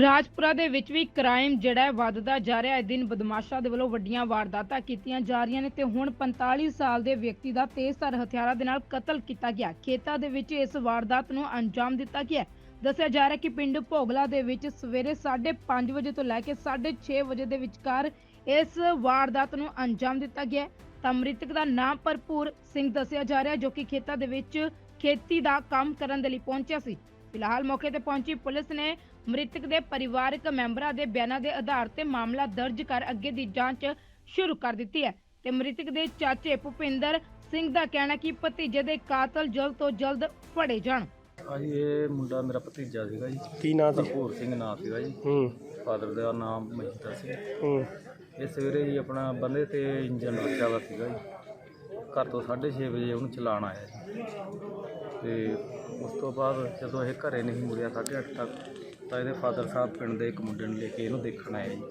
ਰਾਜਪੁਰਾ ਦੇ ਵਿੱਚ ਵੀ ਕ੍ਰਾਈਮ ਜਿਹੜਾ ਹੈ ਵੱਧਦਾ ਜਾ ਰਿਹਾ ਹੈ। ਦਿਨ ਬਦਮਾਸ਼ਾਂ ਦੇ ਵੱਲੋਂ ਵੱਡੀਆਂ ਵਾਰਦਾਤਾਂ ਕੀਤੀਆਂ ਜਾ ਰਹੀਆਂ ਨੇ ਤੇ ਹੁਣ 45 ਸਾਲ ਦੇ ਵਿਅਕਤੀ ਦਾ ਤੇਜ਼ਧਾਰ ਹਥਿਆਰਾਂ ਦੇ ਨਾਲ ਕਤਲ ਕੀਤਾ ਗਿਆ। ਖੇਤਾਂ ਦੇ ਵਿੱਚ ਇਸ ਵਾਰਦਾਤ ਨੂੰ ਅੰਜਾਮ ਦਿੱਤਾ ਗਿਆ ਦੱਸਿਆ ਜਾ ਰਿਹਾ ਕਿ ਪਿੰਡ ਭੋਗਲਾ ਦੇ ਵਿੱਚ ਸਵੇਰੇ 5:30 ਵਜੇ ਤੋਂ ਲੈ ਕੇ 6:30 ਵਜੇ ਦੇ ਵਿਚਕਾਰ ਇਸ ਵਾਰਦਾਤ ਨੂੰ ਅੰਜਾਮ ਦਿੱਤਾ ਗਿਆ ਤਾਂ ਮ੍ਰਿਤਕ ਦਾ ਨਾਮ ਭਰਪੂਰ ਸਿੰਘ ਦੱਸਿਆ ਜਾ ਰਿਹਾ ਜੋ ਕਿ ਖੇਤਾਂ ਦੇ ਵਿੱਚ ਖੇਤੀ ਦਾ ਕੰਮ ਕਰਨ ਦੇ ਲਈ ਪਹੁੰਚਿਆ ਸੀ। ਫਿਲਹਾਲ ਮੌਕੇ ਤੇ ਪਹੁੰਚੀ ਪੁਲਿਸ ਨੇ ਮ੍ਰਿਤਕ ਦੇ ਪਰਿਵਾਰਕ ਮੈਂਬਰਾਂ ਦੇ ਬਿਆਨਾਂ ਦੇ ਆਧਾਰ ਤੇ ਮਾਮਲਾ ਦਰਜ ਕਰ ਅੱਗੇ ਦੀ ਜਾਂਚ ਸ਼ੁਰੂ ਕਰ ਦਿੱਤੀ ਹੈ। ਤੇ ਮ੍ਰਿਤਕ ਦੇ ਚਾਚੇ ਭੁਪਿੰਦਰ ਸਿੰਘ ਦਾ ਕਹਿਣਾ ਕਿ ਭਤੀਜੇ ਦੇ ਕਾਤਲ ਜਲਦ ਤੋਂ ਜਲਦ ਫੜੇ ਜਾਣ। ਹਾਂਜੀ ਇਹ ਮੁੰਡਾ ਮੇਰਾ ਭਤੀਜਾ ਸੀਗਾ ਜੀ। ਕੀ ਨਾਂ ਸੀ? ਭਰਪੂਰ ਸਿੰਘ ਨਾਮ ਸੀਗਾ ਜੀ। ਹੂੰ। ਫਾਦਰ ਦਾ ਨਾਮ ਮਹਿੰਦਰ ਸਿੰਘ ਹੂੰ। ਇਹ ਸਵੇਰੇ ਹੀ ਆਪਣਾ ਬੰਦੇ ਤੇ ਇੰਜਨ ਰੱਖਿਆ ਵਾ ਸੀਗਾ ਜੀ। ਘਰ ਤੋਂ 6:30 ਵਜੇ ਉਹਨੂੰ ਚਲਾਉਣ ਆਇਆ ਜੀ। ਤੇ ਉਸ ਤੋਂ ਬਾਅਦ ਜਦੋਂ ਇਹ ਘਰੇ ਨਹੀਂ ਮੁੜਿਆ 8:30 ਤੱਕ ਤਾਂ ਇਹਦੇ ਫਾਦਰ ਸਾਹਿਬ ਪਿੰਡ ਦੇ ਇੱਕ ਮੁੰਡੇ ਨੂੰ ਲੈ ਕੇ ਇਹਨੂੰ ਦੇਖਣ ਆਏ ਜੀ।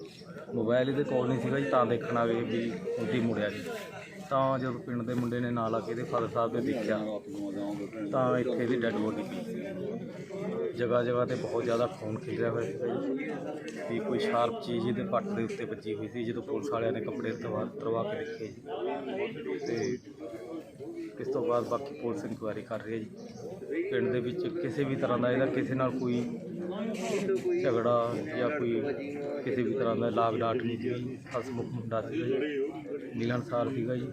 ਮੋਬਾਈਲ ਇਹਦੇ ਕੋਲ ਨਹੀਂ ਸੀਗਾ ਜੀ, ਤਾਂ ਦੇਖਣ ਆਵੇ ਵੀ ਉਹਦੀ ਮੁੜਿਆ ਜੀ। ਤਾਂ ਜਦੋਂ ਪਿੰਡ ਦੇ ਮੁੰਡੇ ਨੇ ਨਾਲ ਆ ਕੇ ਇਹਦੇ ਫਾਦਰ ਸਾਹਿਬ ਨੇ ਦੇਖਿਆ, ਤਾਂ ਇੱਥੇ ਇਹਦੀ ਡੈੱਡ ਬੋਡੀ ਪਈ ਜਗ੍ਹਾ ਜਗ੍ਹਾ ਤੇ ਬਹੁਤ ਜ਼ਿਆਦਾ ਖੂਨ ਖਿਲਰਿਆ ਹੋਇਆ ਸੀ ਜੀ। ਵੀ ਕੋਈ ਸ਼ਾਰਪ ਚੀਜ਼ ਇਹਦੇ ਪੱਟ ਦੇ ਉੱਤੇ ਵੱਜੀ ਹੋਈ ਸੀ, ਜਦੋਂ ਪੁਲਿਸ ਵਾਲਿਆਂ ਨੇ ਕੱਪੜੇ ਤਰਵਾ ਤਰਵਾ ਕੇ ਦੇਖੇ ਜੀ। ਤੇ ਇਸ ਤੋਂ ਬਾਅਦ ਬਾਕੀ ਪੁਲਿਸ ਇਨਕੁਆਇਰੀ ਕਰ ਰਹੀ ਹੈ ਜੀ। ਪਿੰਡ ਦੇ ਵਿੱਚ ਕਿਸੇ ਵੀ ਤਰ੍ਹਾਂ ਦਾ ਇਹਦਾ ਕਿਸੇ ਨਾਲ ਕੋਈ ਝਗੜਾ ਜਾਂ ਕੋਈ ਕਿਸੇ ਵੀ ਤਰ੍ਹਾਂ ਦਾ ਲਾਗ ਡਾਟ ਨਹੀਂ ਸੀ। ਹਸਮੁਖ ਮੁੰਡਾ ਸੀਗਾ ਜੀ। ਮਿਲਣਸਾਰ ਸੀਗਾ ਜੀ।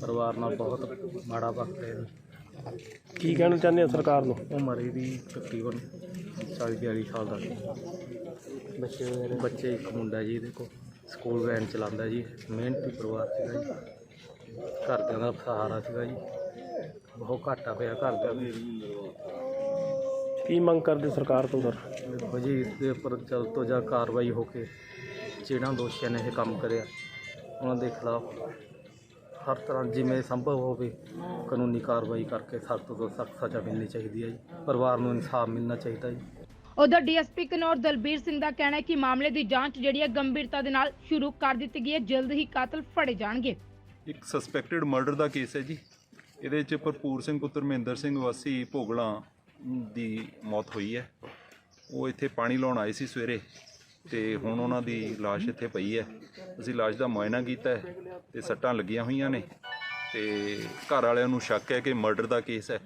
ਪਰਿਵਾਰ ਨਾਲ ਬਹੁਤ ਮਾੜਾ ਵਕਤ ਹੈ ਕੀ ਕਹਿਣਾ ਚਾਹੁੰਦੇ ਹੋ ਸਰਕਾਰ ਨੂੰ? ਉਮਰ ਇਹਦੀ ਤਕਰੀਬਨ 40 42 ਸਾਲ ਦਾ ਸੀ। ਬੱਚੇ ਬੱਚੇ ਇੱਕ ਮੁੰਡਾ ਜੀ ਇਹਦੇ ਕੋਲ ਸਕੂਲ ਵੈਨ ਚਲਾਉਂਦਾ ਜੀ। ਮਿਹਨਤੀ ਪਰਿਵਾਰ ਸੀਗਾ ਜੀ। ਘਰਦਿਆਂ ਦਾ ਸਹਾਰਾ ਸੀਗਾ ਜੀ। ਬਹੁਤ ਘਾਟਾ ਪਿਆ ਘਰਦਿਆਂ ਨੂੰ। ਕੀ ਮੰਗ ਕਰਦੇ ਸਰਕਾਰ ਤੋਂ ਸਰ? ਦੇਖੋ ਜੀ ਇਸ ਦੇ ਉੱਪਰ ਜਲਦ ਤੋਂ ਜਲਦ ਕਾਰਵਾਈ ਹੋ ਕੇ ਜਿਹੜਾ ਦੋਸ਼ੀਆਂ ਨੇ ਇਹ ਕੰਮ ਕਰਿਆ ਉਹਨਾਂ ਦੇ ਖਿਲਾਫ ਹਰ ਤਰ੍ਹਾਂ ਜਿਵੇਂ ਸੰਭਵ ਹੋਵੇ ਕਾਨੂੰਨੀ ਕਾਰਵਾਈ ਕਰਕੇ ਸਖਤ ਤੋਂ ਸਖਤ ਸਜ਼ਾ ਮਿਲਣੀ ਚਾਹੀਦੀ ਹੈ ਜੀ। ਪਰਿਵਾਰ ਨੂੰ ਇਨਸਾਫ ਮਿਲਣਾ ਚਾਹੀਦਾ ਜੀ। ਉਧਰ ਡੀਐਸਪੀ ਕਨੌਰ ਦਲਬੀਰ ਸਿੰਘ ਦਾ ਕਹਿਣਾ ਹੈ ਕਿ ਮਾਮਲੇ ਦੀ ਜਾਂਚ ਜਿਹੜੀ ਹੈ ਗੰਭੀਰਤਾ ਦੇ ਨਾਲ ਸ਼ੁਰੂ ਕਰ ਦਿੱਤੀ ਗਈ ਹੈ। ਜਲਦ ਹੀ ਕਾਤਲ ਫੜੇ ਜਾਣਗੇ। ਇੱਕ ਸਸਪੈਕਟਡ ਮਰਡਰ ਦਾ ਕੇਸ ਹੈ ਜੀ। ਇਹਦੇ 'ਚ ਭਰਪੂਰ ਸਿੰਘ ਪੁੱਤਰ ਮਹਿੰਦਰ ਸਿੰਘ ਵਾਸੀ ਭੋਗਲਾਂ ਦੀ ਮੌਤ ਹੋਈ ਹੈ। ਉਹ ਇੱਥੇ ਪਾਣੀ ਲਾਉਣ ਆਏ ਸੀ ਸਵੇਰੇ ਤੇ ਹੁਣ ਉਹਨਾਂ ਦੀ ਲਾਸ਼ ਇੱਥੇ ਪਈ ਹੈ। ਅਸੀਂ ਲਾਸ਼ ਦਾ ਮੁਆਇਨਾ ਕੀਤਾ ਹੈ ਤੇ ਸੱਟਾਂ ਲੱਗੀਆਂ ਹੋਈਆਂ ਨੇ ਤੇ ਘਰ ਵਾਲਿਆਂ ਨੂੰ ਸ਼ੱਕ ਹੈ ਕਿ ਮਰਡਰ ਦਾ ਕੇਸ ਹੈ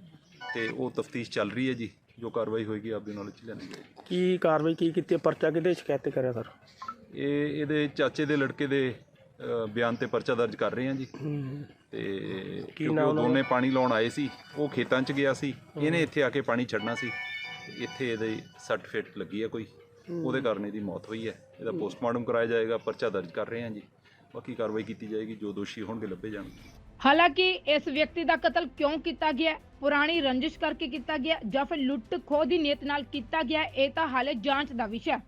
ਤੇ ਉਹ ਤਫਤੀਸ਼ ਚੱਲ ਰਹੀ ਹੈ ਜੀ ਜੋ ਕਾਰਵਾਈ ਹੋਏਗੀ ਆਪਦੇ ਨਾਲ ਚ ਲੈਂਦੀ ਜਾਏਗੀ ਕੀ ਕਾਰਵਾਈ ਕੀ ਕੀਤੀ ਹੈ? ਪਰਚਾ ਕਿਹਦੇ ਸ਼ਿਕਾਇਤ ਤੇ ਕਰਿਆ ਸਰ? ਇਹ ਇਹਦੇ ਚਾਚੇ ਦੇ ਲੜਕੇ ਦੇ ਬਿਆਨ ਤੇ ਪਰਚਾ ਦਰਜ ਕਰ ਰਹੇ ਹਾਂ ਜੀ। ਤੇ ਕੀ ਕਿਉਂਕਿ ਉਹ ਦੋਨੇ ਪਾਣੀ ਲਾਉਣ ਆਏ ਸੀ ਉਹ ਖੇਤਾਂ 'ਚ ਗਿਆ ਸੀ। ਇਹਨੇ ਇੱਥੇ ਆ ਕੇ ਪਾਣੀ ਛੱਡਣਾ ਸੀ। ਤੇ ਇੱਥੇ ਇਹਦੇ ਸੱਟ ਫੇਟ ਲੱਗੀ ਹੈ ਕੋਈ। ਉਹਦੇ ਕਾਰਨ ਇਹਦੀ ਮੌਤ ਹੋਈ ਹੈ। ਇਹਦਾ ਪੋਸਟਮਾਰਟਮ ਕਰਾਇਆ ਜਾਏਗਾ ਪਰਚਾ ਦਰਜ ਕਰ ਰਹੇ ਹਾਂ ਜੀ। ਬਾਕੀ ਕਾਰਵਾਈ ਕੀਤੀ ਜਾਏਗੀ ਜੋ ਦੋਸ਼ੀ ਹੋਣਗੇ ਲੱਭੇ ਜਾਣਗੇ। ਹਾਲਾਂਕਿ ਇਸ ਵਿਅਕਤੀ ਦਾ ਕਤਲ ਕਿਉਂ ਕੀਤਾ ਗਿਆ? ਪੁਰਾਣੀ ਰੰਜਿਸ਼ ਕਰਕੇ ਕੀਤਾ ਗਿਆ ਜਾਂ ਫਿਰ ਲੁੱਟ ਖੋਹ ਦੀ ਨੀਅਤ ਨਾਲ ਕੀਤਾ ਗਿਆ? ਇਹ ਤਾਂ ਹਾਲੇ ਜਾਂਚ ਦਾ ਵਿਸ਼ਾ ਹੈ।